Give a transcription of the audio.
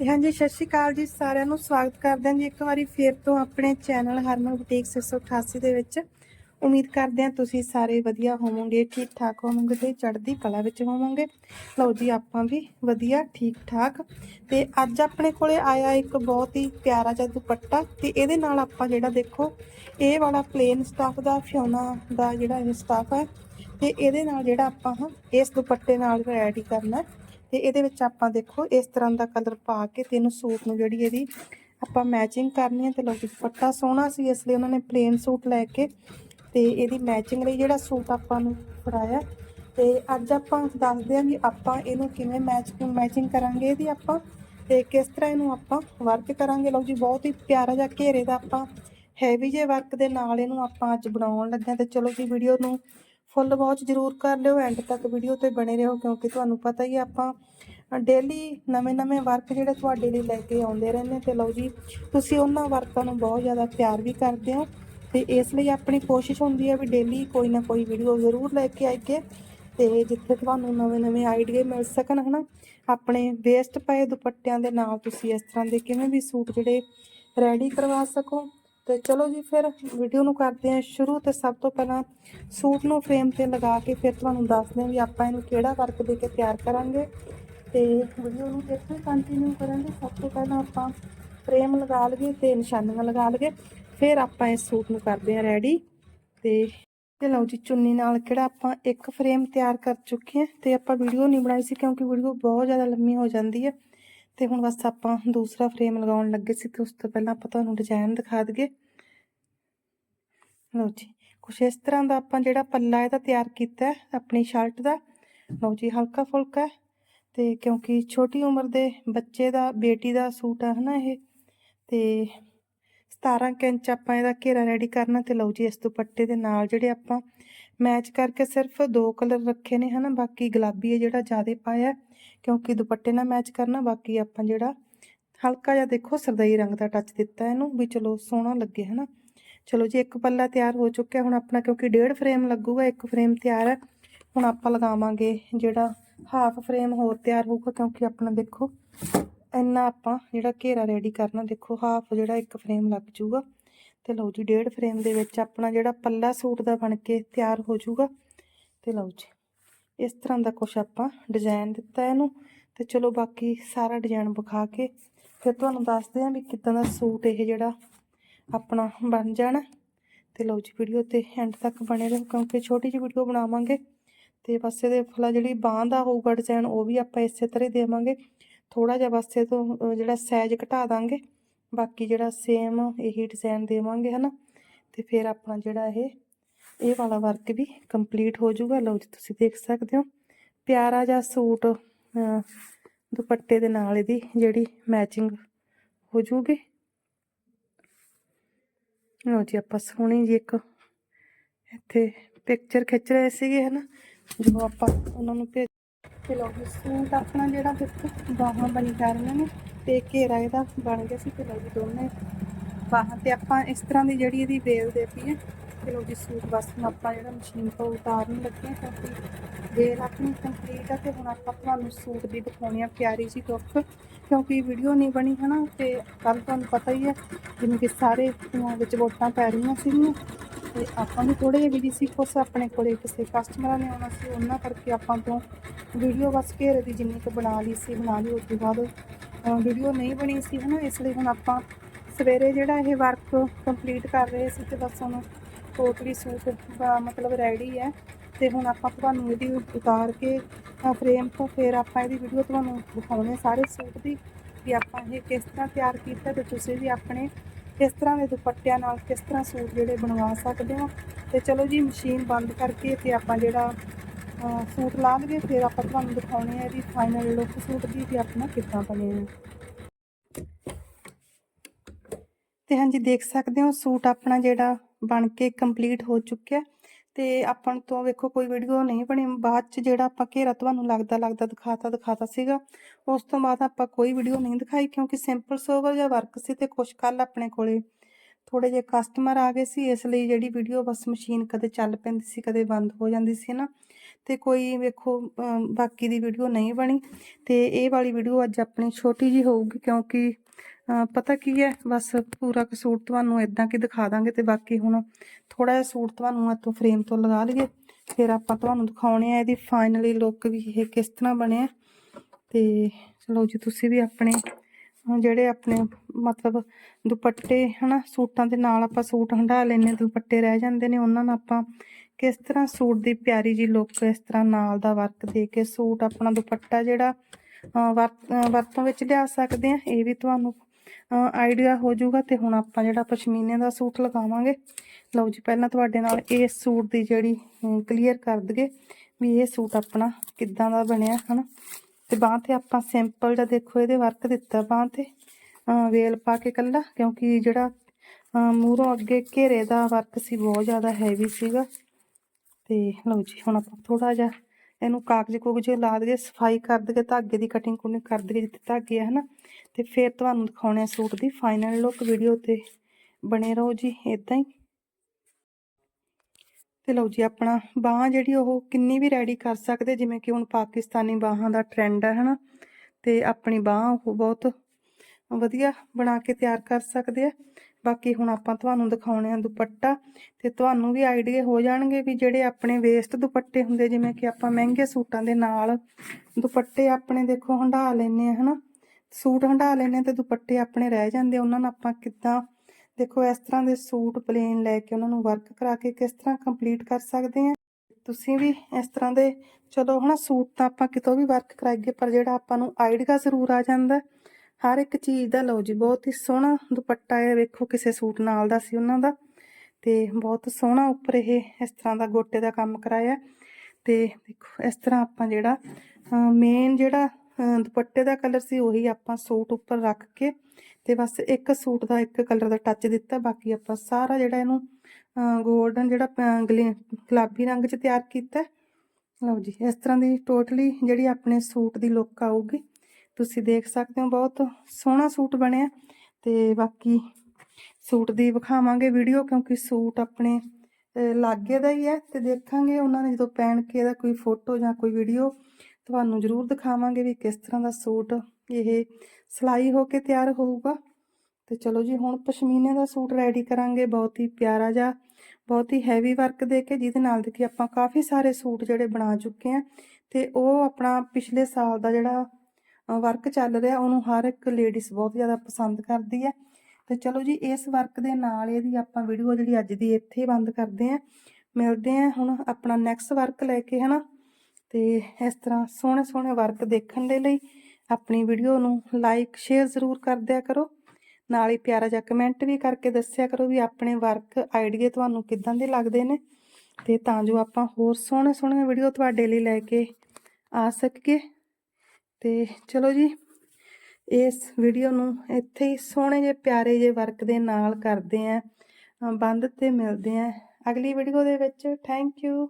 ਤੇ ਹਾਂਜੀ, ਸਤਿ ਸ਼੍ਰੀ ਅਕਾਲ ਜੀ, ਸਾਰਿਆਂ ਨੂੰ ਸਵਾਗਤ ਕਰਦੇ ਹਾਂ ਜੀ ਇੱਕ ਵਾਰੀ ਫੇਰ ਤੋਂ ਆਪਣੇ ਚੈਨਲ ਹਰਮਨ ਬੁਟੀਕ 688 ਦੇ ਵਿੱਚ। ਉਮੀਦ ਕਰਦੇ ਹਾਂ ਤੁਸੀਂ ਸਾਰੇ ਵਧੀਆ ਹੋਵੋਗੇ ਠੀਕ ਠਾਕ ਹੋਵੋਗੇ ਤੇ ਚੜ੍ਹਦੀ ਕਲਾ ਵਿੱਚ ਹੋਵੋਗੇ। ਲਓ ਜੀ, ਆਪਾਂ ਵੀ ਵਧੀਆ ਠੀਕ ਠਾਕ ਤੇ ਅੱਜ ਆਪਣੇ ਕੋਲੇ ਆਇਆ ਇੱਕ ਬਹੁਤ ਹੀ ਪਿਆਰਾ ਜਿਹਾ ਦੁਪੱਟਾ ਤੇ ਇਹਦੇ ਨਾਲ ਆਪਾਂ ਜਿਹੜਾ ਦੇਖੋ, ਇਹ ਵਾਲਾ ਪਲੇਨ ਸਟਾਫ ਦਾ ਫਿਓਨਾ ਦਾ ਜਿਹੜਾ ਇਹ ਸਟਾਫ ਹੈ ਤੇ ਇਹਦੇ ਨਾਲ ਜਿਹੜਾ ਆਪਾਂ ਹਾਂ, ਇਸ ਦੁਪੱਟੇ ਨਾਲ ਰੈਡੀ ਕਰਨਾ ਤੇ ਇਹਦੇ ਵਿੱਚ ਆਪਾਂ ਦੇਖੋ ਇਸ ਤਰ੍ਹਾਂ ਦਾ ਕਲਰ ਪਾ ਕੇ ਤੇ ਇਹਨੂੰ ਸੂਟ ਨੂੰ ਜਿਹੜੀ ਇਹਦੀ ਆਪਾਂ ਮੈਚਿੰਗ ਕਰਨੀ ਹੈ ਤੇ ਲਓ ਜੀ, ਦੁਪੱਟਾ ਸੋਹਣਾ ਸੀ, ਇਸ ਲਈ ਉਹਨਾਂ ਨੇ ਪਲੇਨ ਸੂਟ ਲੈ ਕੇ ਤੇ ਇਹਦੀ ਮੈਚਿੰਗ ਲਈ ਜਿਹੜਾ ਸੂਟ ਆਪਾਂ ਨੂੰ ਫੜਾਇਆ। ਤੇ ਅੱਜ ਆਪਾਂ ਦੱਸਦੇ ਹਾਂ ਵੀ ਆਪਾਂ ਇਹਨੂੰ ਕਿਵੇਂ ਮੈਚ ਮੈਚਿੰਗ ਕਰਾਂਗੇ ਇਹਦੀ ਆਪਾਂ ਤੇ ਕਿਸ ਤਰ੍ਹਾਂ ਇਹਨੂੰ ਆਪਾਂ ਵਰਕ ਕਰਾਂਗੇ। ਲਓ ਜੀ, ਬਹੁਤ ਹੀ ਪਿਆਰਾ ਜਿਹਾ ਘੇਰੇ ਦਾ ਆਪਾਂ ਹੈਵੀ ਜੇ ਵਰਕ ਦੇ ਨਾਲ ਇਹਨੂੰ ਆਪਾਂ ਅੱਜ ਬਣਾਉਣ ਲੱਗੇ ਹਾਂ ਤੇ ਚਲੋ ਜੀ ਵੀਡੀਓ ਨੂੰ ਫੁੱਲ ਵਾਚ ਜ਼ਰੂਰ ਕਰ ਲਿਓ ਐਂਡ ਤੱਕ ਵੀਡੀਓ ਤੇ ਬਣੇ ਰਹੋ, ਕਿਉਂਕਿ ਤੁਹਾਨੂੰ ਪਤਾ ਹੀ ਹੈ ਆਪਾਂ ਡੇਲੀ ਨਵੇਂ-ਨਵੇਂ ਵਰਕ ਜਿਹੜੇ ਤੁਹਾਡੇ ਲਈ ਲੈ ਕੇ ਆਉਂਦੇ ਰਹਿੰਦੇ ਤੇ ਲਓ ਜੀ, ਤੁਸੀਂ ਉਹਨਾਂ ਵਰਕਾਂ ਨੂੰ ਬਹੁਤ ਜ਼ਿਆਦਾ ਪਿਆਰ ਵੀ ਕਰਦੇ ਹੋ ਤੇ ਇਸ ਲਈ ਆਪਣੀ ਕੋਸ਼ਿਸ਼ ਹੁੰਦੀ ਹੈ ਵੀ ਡੇਲੀ ਕੋਈ ਨਾ ਕੋਈ ਵੀਡੀਓ ਜ਼ਰੂਰ ਲੈ ਕੇ ਆਈਏ ਤੇ ਜਿੱਥੇ ਤੁਹਾਨੂੰ ਨਵੇਂ-ਨਵੇਂ ਆਈਡੀਆ ਮਿਲ ਸਕਣ, ਹਨਾ? ਆਪਣੇ ਵੇਸਟ ਪਏ ਦੁਪੱਟਿਆਂ ਦੇ ਨਾਲ ਤੁਸੀਂ ਇਸ ਤਰ੍ਹਾਂ ਦੇ ਕਿਵੇਂ ਵੀ ਸੂਟ ਜਿਹੜੇ ਰੈਡੀ ਕਰਵਾ ਸਕੋ। ਤੇ ਚਲੋ ਜੀ ਫਿਰ ਵੀਡੀਓ ਨੂੰ ਕਰਦੇ ਹਾਂ ਸ਼ੁਰੂ ਤੇ ਸਭ ਤੋਂ ਪਹਿਲਾਂ ਸੂਟ ਨੂੰ ਫਰੇਮ ਤੇ ਲਗਾ ਕੇ ਫਿਰ ਤੁਹਾਨੂੰ ਦੱਸਦੇ ਹਾਂ ਵੀ ਆਪਾਂ ਇਹਨੂੰ ਕਿਹੜਾ ਵਰਕ ਦੇ ਕੇ ਤਿਆਰ ਕਰਾਂਗੇ। ਤੇ ਵੀਡੀਓ ਨੂੰ ਦੇਖੋ ਕੰਟੀਨਿਊ ਕਰਾਂਗੇ ਸਭ ਤੋਂ ਪਹਿਲਾਂ ਆਪਾਂ ਫਰੇਮ ਲਗਾ ਲਈਏ ਤੇ ਨਿਸ਼ਾਨੀਆਂ ਲਗਾ ਲਈਏ। ਫਿਰ ਆਪਾਂ ਇਸ ਸੂਟ ਨੂੰ ਕਰਦੇ ਹਾਂ ਰੈਡੀ ਤੇ ਤੇ ਲਓ ਜੀ, ਚੁੰਨੀ ਨਾਲ ਕਿਹੜਾ ਆਪਾਂ ਇੱਕ ਫਰੇਮ ਤਿਆਰ ਕਰ ਚੁੱਕੇ ਹਾਂ ਤੇ ਆਪਾਂ ਵੀਡੀਓ ਨਹੀਂ ਬਣਾਈ ਸੀ ਕਿਉਂਕਿ ਵੀਡੀਓ ਬਹੁਤ ਜ਼ਿਆਦਾ ਲੰਮੀ ਹੋ ਜਾਂਦੀ ਹੈ। ਤੇ ਹੁਣ ਬਸ ਆਪਾਂ ਦੂਸਰਾ ਫਰੇਮ ਲਗਾਉਣ ਲੱਗੇ ਸੀ ਤੇ ਉਸ ਤੋਂ ਪਹਿਲਾਂ ਆਪਾਂ ਤੁਹਾਨੂੰ ਡਿਜ਼ਾਈਨ ਦਿਖਾ ਦਈਏ। ਲਓ ਜੀ, ਕੁਛ ਇਸ ਤਰ੍ਹਾਂ ਦਾ ਆਪਾਂ ਜਿਹੜਾ ਪੱਲਾ ਇਹਦਾ ਤਿਆਰ ਕੀਤਾ ਆਪਣੀ ਸ਼ਰਟ ਦਾ। ਲਓ ਜੀ, ਹਲਕਾ ਫੁਲਕਾ ਹੈ ਤੇ ਕਿਉਂਕਿ ਛੋਟੀ ਉਮਰ ਦੇ ਬੱਚੇ ਦਾ, ਬੇਟੀ ਦਾ ਸੂਟ ਹੈ ਹਨਾ ਇਹ, ਤੇ 17 ਕੁ ਇੰਚ ਆਪਾਂ ਇਹਦਾ ਘੇਰਾ ਰੈਡੀ ਕਰਨਾ ਤੇ ਲਓ ਜੀ, ਇਸ ਦੁਪੱਟੇ ਦੇ ਨਾਲ ਜਿਹੜੇ ਆਪਾਂ ਮੈਚ ਕਰਕੇ ਸਿਰਫ ਦੋ ਕਲਰ ਰੱਖੇ ਨੇ ਹਨਾ, ਬਾਕੀ ਗੁਲਾਬੀ ਹੈ ਜਿਹੜਾ ਜ਼ਿਆਦਾ ਪਾਇਆ। ਕਿਉਂਕਿ ਦੁਪੱਟੇ ਨਾਲ ਮੈਚ ਕਰਨਾ, ਬਾਕੀ ਆਪਾਂ ਜਿਹੜਾ ਹਲਕਾ ਜਿਹਾ ਦੇਖੋ ਸਰਦਈ ਰੰਗ ਦਾ ਟੱਚ ਦਿੱਤਾ ਇਹਨੂੰ ਵੀ ਚਲੋ ਸੋਹਣਾ ਲੱਗੇ, ਹਨਾ। ਚਲੋ ਜੀ ਇੱਕ ਪੱਲਾ ਤਿਆਰ ਹੋ ਚੁੱਕਿਆ ਹੁਣ ਆਪਣਾ, ਕਿਉਂਕਿ ਡੇਢ ਫਰੇਮ ਲੱਗੂਗਾ, ਇੱਕ ਫਰੇਮ ਤਿਆਰ ਹੈ। ਹੁਣ ਆਪਾਂ ਲਗਾਵਾਂਗੇ ਜਿਹੜਾ ਹਾਫ ਫਰੇਮ ਹੋਰ ਤਿਆਰ ਹੋਊਗਾ, ਕਿਉਂਕਿ ਆਪਣਾ ਦੇਖੋ ਇੰਨਾ ਆਪਾਂ ਜਿਹੜਾ ਘੇਰਾ ਰੈਡੀ ਕਰਨਾ, ਦੇਖੋ ਹਾਫ ਜਿਹੜਾ ਇੱਕ ਫਰੇਮ ਲੱਗ ਜੂਗਾ। ਤੇ ਲਓ ਜੀ, ਡੇਢ ਫਰੇਮ ਦੇ ਵਿੱਚ ਆਪਣਾ ਜਿਹੜਾ ਪੱਲਾ ਸੂਟ ਦਾ ਬਣ ਕੇ ਤਿਆਰ ਹੋ ਜੂਗਾ। ਤੇ ਲਓ ਜੀ। ਇਸ ਤਰ੍ਹਾਂ ਦਾ ਕੁਛ ਆਪਾਂ ਡਿਜ਼ਾਈਨ ਦਿੱਤਾ ਇਹਨੂੰ। ਤੇ ਚਲੋ ਬਾਕੀ ਸਾਰਾ ਡਿਜ਼ਾਈਨ ਵਿਖਾ ਕੇ ਫਿਰ ਤੁਹਾਨੂੰ ਦੱਸਦੇ ਹਾਂ ਵੀ ਕਿੱਦਾਂ ਦਾ ਸੂਟ ਇਹ ਜਿਹੜਾ ਆਪਣਾ ਬਣ ਜਾਣਾ। ਤੇ ਲਓ ਜੀ ਵੀਡੀਓ ਤੇ ਐਂਡ ਤੱਕ ਬਣੇ ਰਹੋ ਕਿਉਂਕਿ ਛੋਟੀ ਜਿਹੀ ਵੀਡੀਓ ਬਣਾਵਾਂਗੇ। ਤੇ ਬਸ ਇਹਦੇ ਫਲਾ ਜਿਹੜੀ ਬਾਂਹ ਦਾ ਹੋਊਗਾ ਡਿਜ਼ਾਈਨ ਉਹ ਵੀ ਆਪਾਂ ਇਸੇ ਤਰ੍ਹਾਂ ਹੀ ਦੇਵਾਂਗੇ। ਥੋੜਾ ਜਿਹਾ ਬਸ ਇਹ ਤੋਂ ਜਿਹੜਾ ਸਾਈਜ਼ ਘਟਾ ਦਾਂਗੇ। ਬਾਕੀ ਜਿਹੜਾ ਸੇਮ ਇਹੀ ਡਿਜ਼ਾਈਨ ਦੇਵਾਂਗੇ, ਹਨਾ। ਤੇ ਫਿਰ ਆਪਣਾ ਜਿਹੜਾ ਇਹ ਇਹ ਵਾਲਾ ਵਰਕ ਵੀ ਕੰਪਲੀਟ ਹੋ ਜਾਊਗਾ। ਲਓ ਜੀ, ਤੁਸੀਂ ਦੇਖ ਸਕਦੇ ਹੋ। ਪਿਆਰਾ ਜਿਹਾ ਸੂਟ ਦੁਪੱਟੇ ਦੇ ਨਾਲ ਇਹਦੀ ਜਿਹੜੀ ਮੈਚਿੰਗ ਹੋ ਜੂਗੀ ਲਓ ਜੀ, ਆਪਾਂ ਸੋਹਣੀ ਜੀ ਇੱਕ ਇੱਥੇ ਪਿਕਚਰ ਖਿੱਚ ਰਹੇ ਸੀਗੇ, ਹਨਾ? ਜਦੋਂ ਆਪਾਂ ਉਹਨਾਂ ਨੂੰ ਭੇਜ ਤੇ ਲਓ ਜੀ, ਸੂਟ ਆਪਣਾ ਜਿਹੜਾ ਦੇਖੋ, ਬਾਹਾਂ ਬਣੀ ਕਰ ਰਹੀਆਂ ਨੇ ਤੇ ਘੇਰਾ ਇਹਦਾ ਬਣ ਗਿਆ ਸੀ ਤੇ ਲਓ ਜੀ, ਦੋਨੇ ਬਾਹਾਂ ਤੇ ਆਪਾਂ ਇਸ ਤਰ੍ਹਾਂ ਦੀ ਜਿਹੜੀ ਇਹਦੀ ਵੇਲ ਦੇਤੀ ਹੈ ਤੇ ਲਓ ਜੀ ਸੂਟ ਬਸ ਹੁਣ ਆਪਾਂ ਜਿਹੜਾ ਮਸ਼ੀਨ ਤੋਂ ਉਤਾਰਨ ਲੱਗੇ ਹਾਂ ਕਿਉਂਕਿ ਵੇਲ ਆਪਣੀ ਕੰਪਲੀਟ ਆ ਤੇ ਹੁਣ ਆਪਾਂ ਤੁਹਾਨੂੰ ਸੂਟ ਦੀ ਦਿਖਾਉਣੀ ਆ ਪਿਆਰੀ ਜੀ ਲੁੱਕ ਕਿਉਂਕਿ ਵੀਡੀਓ ਨਹੀਂ ਬਣੀ ਹਨਾ? ਤੇ ਕੱਲ ਤੁਹਾਨੂੰ ਪਤਾ ਹੀ ਹੈ ਜਿਵੇਂ ਕਿ ਸਾਰੇ ਅਹ, ਵਿੱਚ ਵੋਟਾਂ ਪੈ ਰਹੀਆਂ ਸੀਗੀਆਂ ਤੇ ਆਪਾਂ ਵੀ ਥੋੜੇ ਜਿਹੇ ਬਿਜ਼ੀ ਸੀ ਕੁਛ ਆਪਣੇ ਕੋਲੇ ਕਿਸੇ ਕਸਟਮਰਾਂ ਨੇ ਆਉਣਾ ਸੀ ਉਹਨਾਂ ਕਰਕੇ ਆਪਾਂ ਤੋਂ ਵੀਡੀਓ ਬਸ ਘੇਰੇ ਦੀ ਜਿੰਨੀ ਕੁ ਬਣਾ ਲਈ ਸੀ ਬਣਾ ਲਈ ਉਸ ਤੋਂ ਬਾਅਦ ਵੀਡੀਓ ਨਹੀਂ ਬਣੀ ਸੀ ਹਨਾ? ਇਸ ਲਈ ਹੁਣ ਆਪਾਂ ਸਵੇਰੇ ਜਿਹੜਾ ਇਹ ਵਰਕ ਕੰਪਲੀਟ ਕਰ ਰਹੇ ਸੀ ਤੇ ਬਸ ਹੁਣ ਟੋਟਲੀ ਸੂਟ ਮਤਲਬ ਰੈਡੀ ਹੈ ਤੇ ਹੁਣ ਆਪਾਂ ਤੁਹਾਨੂੰ ਇਹਦੀ ਉਤਾਰ ਕੇ ਫਰੇਮ ਤੋਂ ਫਿਰ ਆਪਾਂ ਇਹਦੀ ਵੀਡੀਓ ਤੁਹਾਨੂੰ ਦਿਖਾਉਣੇ ਸਾਰੇ ਸੂਟ ਦੀ ਵੀ ਆਪਾਂ ਇਹ ਕਿਸ ਤਰ੍ਹਾਂ ਤਿਆਰ ਕੀਤਾ ਤੇ ਤੁਸੀਂ ਵੀ ਆਪਣੇ ਕਿਸ ਤਰ੍ਹਾਂ ਦੇ ਦੁਪੱਟਿਆਂ ਨਾਲ ਕਿਸ ਤਰ੍ਹਾਂ ਸੂਟ ਜਿਹੜੇ ਬਣਵਾ ਸਕਦੇ ਹੋ। ਤੇ ਚਲੋ ਜੀ ਮਸ਼ੀਨ ਬੰਦ ਕਰਕੇ ਤੇ ਆਪਾਂ ਜਿਹੜਾ ਸੂਟ ਲਾ ਫਿਰ ਆਪਾਂ ਤੁਹਾਨੂੰ ਦਿਖਾਉਣੇ ਆ ਇਹਦੀ ਫਾਈਨਲ ਲੁੱਕ ਸੂਟ ਦੀ ਵੀ ਆਪਣਾ ਕਿੱਦਾਂ ਬਣਿਆ ਤੇ ਹਾਂਜੀ, ਦੇਖ ਸਕਦੇ ਹੋ ਸੂਟ ਆਪਣਾ ਜਿਹੜਾ ਬਣ ਕੇ ਕੰਪਲੀਟ ਹੋ ਚੁੱਕਿਆ ਤੇ ਆਪਾਂ ਤੋਂ ਵੇਖੋ ਕੋਈ ਵੀਡੀਓ ਨਹੀਂ ਬਣੀ। ਬਾਅਦ ਚ ਜਿਹੜਾ ਆਪਾਂ ਘੇਰਾ ਤੁਹਾਨੂੰ ਲੱਗਦਾ ਲੱਗਦਾ ਦਿਖਾਤਾ ਦਿਖਾਤਾ ਸੀਗਾ, ਉਸ ਤੋਂ ਬਾਅਦ ਆਪਾਂ ਕੋਈ ਵੀਡੀਓ ਨਹੀਂ ਦਿਖਾਈ ਕਿਉਂਕਿ ਸਿੰਪਲ ਸੋਵਰ ਜਿਹਾ ਵਰਕ ਸੀ ਤੇ ਕੁਛ ਕੱਲ ਆਪਣੇ ਕੋਲੇ ਥੋੜੇ ਜਿਹੇ ਕਸਟਮਰ ਆ ਗਏ ਸੀ। ਇਸ ਲਈ ਜਿਹੜੀ ਵੀਡੀਓ ਬਸ ਮਸ਼ੀਨ ਕਦੇ ਚੱਲ ਪੈਂਦੀ ਸੀ, ਕਦੇ ਬੰਦ ਹੋ ਜਾਂਦੀ ਸੀ ਨਾ। ਤੇ ਕੋਈ ਵੇਖੋ ਬਾਕੀ ਦੀ ਵੀਡੀਓ ਨਹੀਂ ਬਣੀ। ਤੇ ਇਹ ਵਾਲੀ ਵੀਡੀਓ ਅੱਜ ਆਪਣੀ ਛੋਟੀ ਜੀ ਹੋਊਗੀ ਕਿਉਂਕਿ ਪਤਾ ਕੀ ਹੈ? ਬਸ ਪੂਰਾ ਕੁ ਸੂਟ ਤੁਹਾਨੂੰ ਇਦਾਂ ਕਿ ਦਿਖਾ ਦਾਂਗੇ ਤੇ ਬਾਕੀ ਹੁਣ ਥੋੜਾ ਜਿਹਾ ਸੂਟ ਤੁਹਾਨੂੰ ਇੱਥੋਂ ਫਰੇਮ ਤੋਂ ਲਗਾ ਲਈਏ। ਫਿਰ ਆਪਾਂ ਤੁਹਾਨੂੰ ਦਿਖਾਉਣੇ ਆ ਇਹਦੀ ਫਾਈਨਲੀ ਲੁੱਕ ਵੀ ਇਹ ਕਿਸ ਤਰ੍ਹਾਂ ਬਣਿਆ ਤੇ ਚਲੋ ਜੀ, ਤੁਸੀਂ ਵੀ ਆਪਣੇ ਜਿਹੜੇ ਆਪਣੇ ਮਤਲਬ ਦੁਪੱਟੇ, ਹਨਾ, ਸੂਟਾਂ ਦੇ ਨਾਲ ਆਪਾਂ ਸੂਟ ਹੰਢਾ ਲੈਨੇ ਦੁਪੱਟੇ ਰਹਿ ਜਾਂਦੇ ਨੇ, ਉਹਨਾਂ ਨਾਲ ਆਪਾਂ ਕਿਸ ਤਰ੍ਹਾਂ ਸੂਟ ਦੀ ਪਿਆਰੀ ਜੀ ਲੁੱਕ ਇਸ ਤਰ੍ਹਾਂ ਨਾਲ ਦਾ ਵਰਕ ਦੇ ਕੇ ਸੂਟ, ਆਪਣਾ ਦੁਪੱਟਾ ਜਿਹੜਾ ਵਰਤ- ਵਰਤੋਂ ਵਿੱਚ ਲਿਆ ਸਕਦੇ ਆ ਇਹ ਵੀ ਤੁਹਾਨੂੰ ਆਈਡੀਆ ਹੋ ਜਾਊਗਾ ਤੇ ਹੁਣ ਆਪਾਂ ਜਿਹੜਾ ਪਸ਼ਮੀਨੇ ਦਾ ਸੂਟ ਲਗਾਵਾਂਗੇ। ਲਓ ਜੀ, ਪਹਿਲਾਂ ਤੁਹਾਡੇ ਨਾਲ ਇਸ ਸੂਟ ਦੀ ਜਿਹੜੀ ਕਲੀਅਰ ਕਰ ਦਈਏ ਵੀ ਇਹ ਸੂਟ ਆਪਣਾ ਕਿੱਦਾਂ ਦਾ ਬਣਿਆ, ਹਨਾ। ਤੇ ਬਾਂਹ ਤੇ ਆਪਾਂ ਸਿੰਪਲ ਜਿਹਾ ਦੇਖੋ, ਇਹਦੇ ਵਰਕ ਦਿੱਤਾ ਬਾਂਹ ਤੇ। ਵੇਲ ਪਾ ਕੇ ਕੱਲਾ ਕਿਉਂਕਿ ਜਿਹੜਾ ਮੂਹਰੋਂ ਅੱਗੇ ਘੇਰੇ ਦਾ ਵਰਕ ਸੀ, ਬਹੁਤ ਜ਼ਿਆਦਾ ਹੈਵੀ ਸੀਗਾ। ਤੇ ਲਓ ਜੀ, ਹੁਣ ਆਪਾਂ ਥੋੜਾ ਜਿਹਾ ਇਹਨੂੰ ਕਾਗਜ਼ ਕੁਗਜ਼ ਲਾ ਦਈਏ, ਸਫ਼ਾਈ ਕਰ ਦਈਏ, ਧਾਗੇ ਦੀ ਕਟਿੰਗ ਕੁਟਿੰਗ ਕਰ ਦਈਏ, ਜਿੱਥੇ ਧਾਗੇ ਆ, ਹਨਾ। ਤੇ ਫਿਰ ਤੁਹਾਨੂੰ ਦਿਖਾਉਣੇ ਆ ਸੂਟ ਦੀ ਫਾਈਨਲ ਲੁੱਕ ਵੀਡੀਓ ਤੇ। ਬਣੇ ਰਹੋ ਜੀ ਇਦਾਂ ਹੀ। ਤੇ ਲਓ ਜੀ ਆਪਣਾ ਬਾਹ ਜਿਹੜੀ ਉਹ ਕਿੰਨੀ ਵੀ ਰੈਡੀ ਕਰ ਸਕਦੇ, ਜਿਵੇਂ ਕਿ ਹੁਣ ਪਾਕਿਸਤਾਨੀ ਬਾਹਾਂ ਦਾ ਟ੍ਰੈਂਡ ਹੈ ਹਨਾ। ਤੇ ਆਪਣੀ ਬਾਹ ਉਹ ਬਹੁਤ ਵਧੀਆ ਬਣਾ ਕੇ ਤਿਆਰ ਕਰ ਸਕਦੇ ਆ। ਬਾਕੀ ਹੁਣ ਆਪਾਂ ਤੁਹਾਨੂੰ ਦਿਖਾਉਣੇ ਆ ਦੁਪੱਟਾ ਤੇ ਤੁਹਾਨੂੰ ਵੀ ਆਈਡੀਆ ਹੋ ਜਾਣਗੇ ਵੀ ਜਿਹੜੇ ਆਪਣੇ ਵੇਸਟ ਦੁਪੱਟੇ ਹੁੰਦੇ, ਜਿਵੇਂ ਕਿ ਆਪਾਂ ਮਹਿੰਗੇ ਸੂਟਾਂ ਦੇ ਨਾਲ ਦੁਪੱਟੇ ਆਪਣੇ ਦੇਖੋ ਹੰਢਾ ਲੈਨੇ ਆ, ਹਨਾ? ਸੂਟ ਹੰਢਾ ਲੈਨੇ ਤੇ ਦੁਪੱਟੇ ਆਪਣੇ ਰਹਿ ਜਾਂਦੇ ਉਹਨਾਂ ਨੂੰ ਆਪਾਂ ਕਿੱਦਾਂ ਦੇਖੋ ਇਸ ਤਰ੍ਹਾਂ ਦੇ ਸੂਟ ਪਲੇਨ ਲੈ ਕੇ ਉਹਨਾਂ ਨੂੰ ਵਰਕ ਕਰਾ ਕੇ ਕਿਸ ਤਰ੍ਹਾਂ ਕੰਪਲੀਟ ਕਰ ਸਕਦੇ ਆ। ਤੁਸੀਂ ਵੀ ਇਸ ਤਰ੍ਹਾਂ ਦੇ, ਚਲੋ ਹਨਾ, ਸੂਟ ਤਾਂ ਆਪਾਂ ਕਿਤੋਂ ਵੀ ਵਰਕ ਕਰਾਈਏ, ਪਰ ਜਿਹੜਾ ਆਪਾਂ ਨੂੰ ਆਈਡੀਆ ਜ਼ਰੂਰ ਆ ਜਾਂਦਾ। ਹਰ ਇੱਕ ਚੀਜ਼ ਦਾ ਲਓ ਜੀ, ਬਹੁਤ ਹੀ ਸੋਹਣਾ ਦੁਪੱਟਾ ਹੈ ਵੇਖੋ ਕਿਸੇ ਸੂਟ ਨਾਲ ਦਾ ਸੀ ਉਹਨਾਂ ਦਾ। ਤੇ ਬਹੁਤ ਸੋਹਣਾ ਉੱਪਰ ਇਹ ਇਸ ਤਰ੍ਹਾਂ ਦਾ ਗੋਟੇ ਦਾ ਕੰਮ ਕਰਾਇਆ। ਤੇ ਦੇਖੋ, ਇਸ ਤਰ੍ਹਾਂ ਆਪਾਂ ਜਿਹੜਾ ਮੇਨ ਜਿਹੜਾ ਦੁਪੱਟੇ ਦਾ ਕਲਰ ਸੀ ਉਹੀ ਆਪਾਂ ਸੂਟ ਉੱਪਰ ਰੱਖ ਕੇ ਤੇ ਬਸ ਇੱਕ ਸੂਟ ਦਾ ਇੱਕ ਕਲਰ ਦਾ ਟੱਚ ਦਿੱਤਾ। ਬਾਕੀ ਆਪਾਂ ਸਾਰਾ ਜਿਹੜਾ ਇਹਨੂੰ 골ਡਨ ਜਿਹੜਾ ਪ- ਗੁਲਾਬੀ ਰੰਗ 'ਚ ਤਿਆਰ ਕੀਤਾ। ਲਓ ਜੀ, ਇਸ ਤਰ੍ਹਾਂ ਦੀ ਟੋਟਲੀ ਜਿਹੜੀ ਆਪਣੇ ਸੂਟ ਦੀ ਲੁੱਕ ਆਊਗੀ। ਤੁਸੀਂ ਦੇਖ ਸਕਦੇ ਹੋ ਬਹੁਤ ਸੋਹਣਾ ਸੂਟ ਬਣਿਆ ਤੇ ਬਾਕੀ ਸੂਟ ਦੀ ਵਿਖਾਵਾਂਗੇ ਵੀਡੀਓ ਕਿਉਂਕਿ ਸੂਟ ਆਪਣੇ ਲਾਗੇ ਦਾ ਹੀ ਹੈ ਤੇ ਦੇਖਾਂਗੇ ਉਹਨਾਂ ਨੇ ਜਦੋਂ ਪਹਿਨ ਕੇ ਇਹਦਾ ਕੋਈ ਫੋਟੋ ਜਾਂ ਕੋਈ ਵੀਡੀਓ ਤੁਹਾਨੂੰ ਜ਼ਰੂਰ ਦਿਖਾਵਾਂਗੇ ਵੀ ਕਿਸ ਤਰ੍ਹਾਂ ਦਾ ਸੂਟ ਇਹ ਸਿਲਾਈ ਹੋ ਕੇ ਤਿਆਰ ਹੋਊਗਾ। ਤੇ ਚਲੋ ਜੀ, ਹੁਣ ਪਸ਼ਮੀਨੇ ਦਾ ਸੂਟ ਰੈਡੀ ਕਰਾਂਗੇ, ਬਹੁਤ ਹੀ ਪਿਆਰਾ ਜਿਹਾ, ਬਹੁਤ ਹੀ ਹੈਵੀ ਵਰਕ ਦੇ ਕੇ, ਜਿਹਦੇ ਨਾਲ ਦੇ ਕਿ ਆਪਾਂ ਕਾਫੀ ਸਾਰੇ ਸੂਟ ਜਿਹੜੇ ਬਣਾ ਚੁੱਕੇ ਆ ਤੇ ਉਹ ਆਪਣਾ ਪਿਛਲੇ ਸਾਲ ਦਾ ਜਿਹੜਾ ਵਰਕ ਚੱਲ ਰਿਹਾ, ਉਹਨੂੰ ਹਰ ਇੱਕ ਲੇਡੀਜ਼ ਬਹੁਤ ਜ਼ਿਆਦਾ ਪਸੰਦ ਕਰਦੀ ਹੈ। ਤੇ ਚਲੋ ਜੀ, ਇਸ ਵਰਕ ਦੇ ਨਾਲ ਇਹਦੀ ਆਪਾਂ ਵੀਡੀਓ ਜਿਹੜੀ ਅੱਜ ਦੀ ਇੱਥੇ ਬੰਦ ਕਰਦੇ ਆਂ ਮਿਲਦੇ ਆਂ ਹੁਣ ਆਪਣਾ ਨੈਕਸਟ ਵਰਕ ਲੈ ਕੇ, ਹਨਾ? ਤੇ ਇਸ ਤਰ੍ਹਾਂ ਸੋਹਣੇ ਸੋਹਣੇ ਵਰਕ ਦੇਖਣ ਦੇ ਲਈ ਆਪਣੀ ਵੀਡੀਓ ਨੂੰ ਲਾਈਕ ਸ਼ੇਅਰ ਜ਼ਰੂਰ ਕਰ ਦਿਆ ਕਰੋ। ਨਾਲ ਹੀ ਪਿਆਰਾ ਜਿਹਾ ਕਮੈਂਟ ਵੀ ਕਰਕੇ ਦੱਸਿਆ ਕਰੋ ਵੀ ਆਪਣੇ ਵਰਕ ਆਈਡੀਆ ਤੁਹਾਨੂੰ ਕਿੱਦਾਂ ਦੇ ਲੱਗਦੇ ਨੇ। ਤੇ ਤਾਂ ਜੋ ਆਪਾਂ ਹੋਰ ਸੋਹਣੇ ਸੋਹਣੇ ਵੀਡੀਓ ਤੁਹਾਡੇ ਲਈ ਲੈ ਕੇ ਆ ਸਕੀਏ। ਤੇ ਚਲੋ ਜੀ, ਇਸ ਵੀਡੀਓ ਨੂੰ ਇੱਥੇ ਹੀ ਸੋਹਣੇ ਜਿਹੇ ਪਿਆਰੇ ਜਿਹੇ ਵਰਕ ਦੇ ਨਾਲ ਕਰਦੇ ਆਂ ਬੰਦ ਤੇ ਮਿਲਦੇ ਆਂ ਅਗਲੀ ਵੀਡੀਓ ਦੇ ਵਿੱਚ ਥੈਂਕ ਯੂ